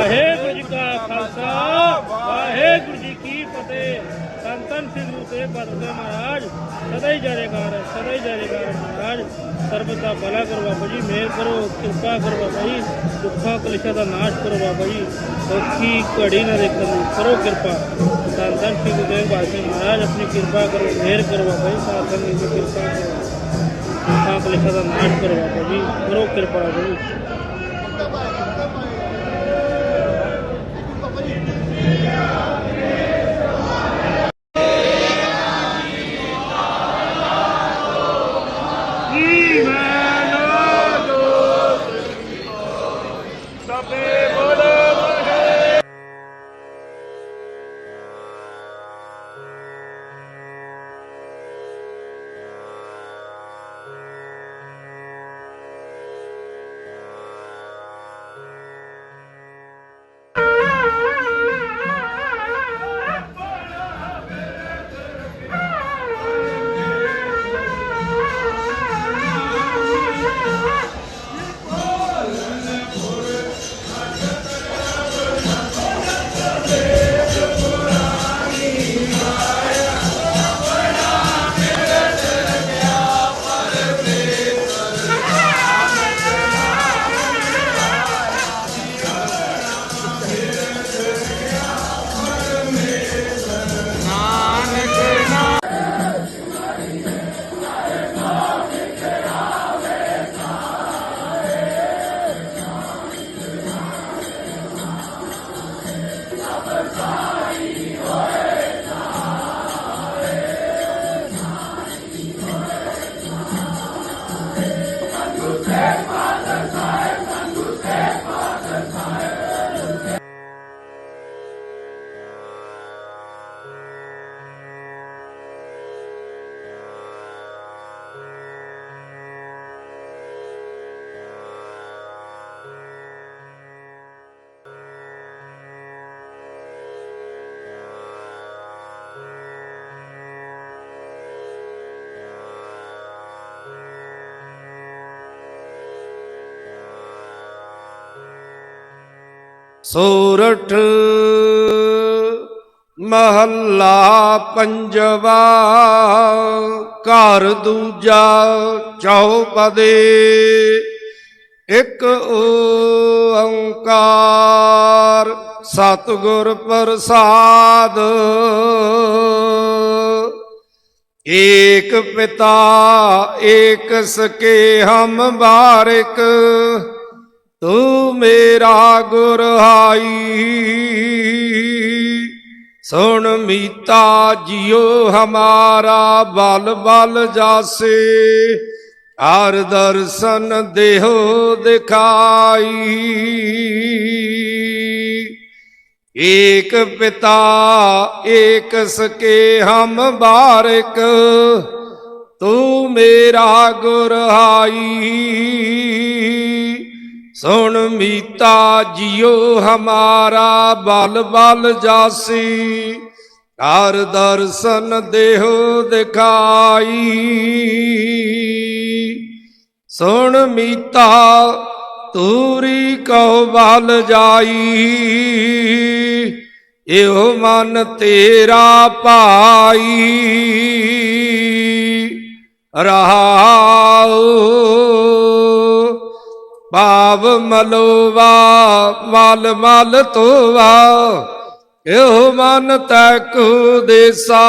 ਵਾਹਿਗੁਰੂ ਜੀ ਕਾ ਖਾਲਸਾ, ਵਾਹਿਗੁਰੂ ਜੀ ਕੀ ਫਤਿਹ। ਧੰਨ ਧੰਨ ਸ੍ਰੀ ਗੁਰੂ ਮਹਾਰਾਜ, ਸਦਾ ਹੀ ਜੈਕਾਰ ਸਦਾ ਹੀ ਜੈਕਾਰ ਮਹਾਰਾਜ। ਸਰਬਤ ਦਾ ਭਲਾ ਕਰੋ ਬਾਬਾ ਜੀ, ਮਿਹਰ ਕਰੋ, ਕਿਰਪਾ ਕਰੋ ਬਾਬਾ ਜੀ, ਦੁੱਖਾਂ ਕਲੇਸ਼ਾਂ ਦਾ ਨਾਸ਼ ਕਰੋ ਬਾਬਾ ਜੀ। ਔਖੀ ਘੜੀ ਨਾ ਦੇਖਣ ਨੂੰ ਕਰੋ ਕਿਰਪਾ। ਸੰਤਨ ਧੰਨ ਸ੍ਰੀ ਗੁਰੂ ਤੇਗ ਬਹਾਦਰ ਮਹਾਰਾਜ, ਆਪਣੀ ਕਿਰਪਾ ਕਰੋ, ਮਿਹਰ ਕਰੋ ਬਾਬਾ ਜੀ ਸਾਥ ਸੰਗਤ ਦੀ ਕਿਰਪਾ ਕਰੋ। ਦੁੱਖਾਂ ਕਲੇਸ਼ਾਂ ਦਾ ਨਾਸ਼ ਕਰੋ ਬਾਬਾ ਜੀ, ਕਰੋ ਕਿਰਪਾ ਕਰੋ ਜੀ ਸੋਰਠ ਮਹੱਲਾ ਪੰਜਵਾ, ਘਰ ਦੂਜਾ ਚੌਪਦੇ। ਇੱਕ ਓੰਕਾਰ ਸਤਿਗੁਰ ਪ੍ਰਸਾਦ। ਏਕ ਪਿਤਾ, ਏਕ ਸਕੇ ਹਮ ਬਾਰਿਕ। ਤੂੰ ਮੇਰਾ ਗੁਰ ਹਾਈ। ਸੁਣ ਮੀਤਾ ਜਿਉ ਹਮਾਰਾ ਬਲ ਬਲ ਜਾਸੇ। ਹਰ ਦਰਸ਼ਨ ਦੇਹੋ ਦਿਖਾਈ। ਏਕ ਪਿਤਾ, ਏਕ ਸਕੇ ਹਮ ਬਾਰਕ। ਤੂੰ ਮੇਰਾ ਗੁਰ ਹਾਈ। ਸੁਣ ਮੀਤਾ ਜਿਉ ਹਮਾਰਾ ਬਲ ਬਲ ਜਾਸੀ, ਹਰ ਦਰਸ਼ਨ ਦੇਹੋ ਦਿਖਾਈ। ਸੁਣ ਮੀਤਾ, ਤੂਰੀ ਕਉ ਬਲ ਜਾਈ, ਇਹੋ ਮਨ ਤੇਰਾ ਭਾਈ। ਰਹਾਉ ਭਾਵ ਮਲੋਵਾ, ਮਲ ਮਲ ਤੋਵਾ, ਇਹੋ ਮਨ ਤੈਕੂ ਦੇਸਾ।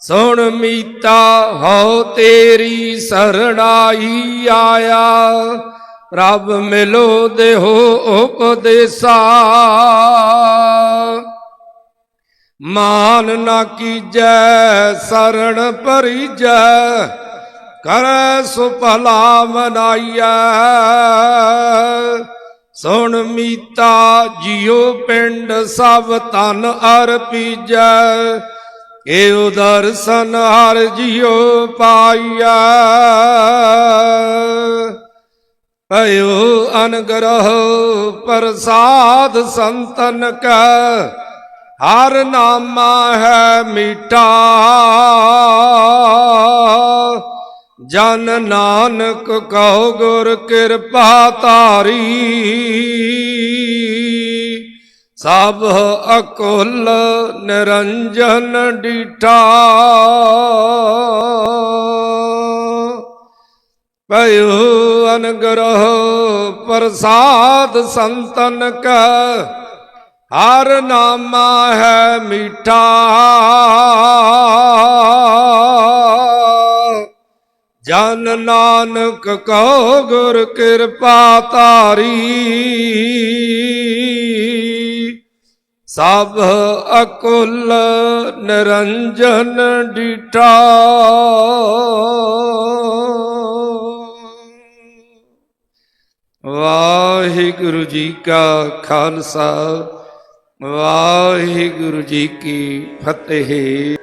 ਸੁਣ ਮੀਤਾ, ਹਉ ਤੇਰੀ ਸਰਣਾਈ ਆਇਆ ਰੱਬ ਮਿਲੋ ਦੇਹੋ ਉਪਦੇਸਾ। ਮਾਨ ਨਾ ਕੀਜੈ, ਸਰਣ ਪਰਿਜੈ ਕਰ ਸੁਭਲਾ ਮਨਾਈਐ। ਸੁਣ ਮੀਤਾ ਜਿਉ ਪਿੰਡ ਸਭ ਤਨ ਅਰਪੀਜੈ ਏਉ ਦਰਸ਼ਨ ਹਰ ਜਿਉ ਪਾਈਐ। ਭਇਓ ਅਨਗ੍ਰਹ ਪ੍ਰਸਾਦ ਸੰਤਨ ਕੈ। ਹਰ ਨਾਮਾ ਹੈ ਮੀਠਾ। ਜਨ ਨਾਨਕ ਕਹੋ ਗੁਰ ਕਿਰਪਾ ਧਾਰੀ। ਸਭ ਅਕੁਲ ਨਿਰੰਜਨ ਡੀਠਾ। ਪਇਓ ਅਨਗ੍ਰਹ ਪ੍ਰਸਾਦ ਸੰਤਨ ਕੈ। ਹਰ ਨਾਮਾ ਹੈ ਮੀਠਾ। ਜਨ ਨਾਨਕ ਕਹੋ ਗੁਰ ਕਿਰਪਾ ਧਾਰੀ। ਸਭ ਅਕੁਲ ਨਿਰੰਜਨ ਡੀਠਾ। ਵਾਹਿਗੁਰੂ ਜੀ ਕਾ ਖਾਲਸਾ, ਵਾਹਿਗੁਰੂ ਜੀ ਕੀ ਫਤਿਹ।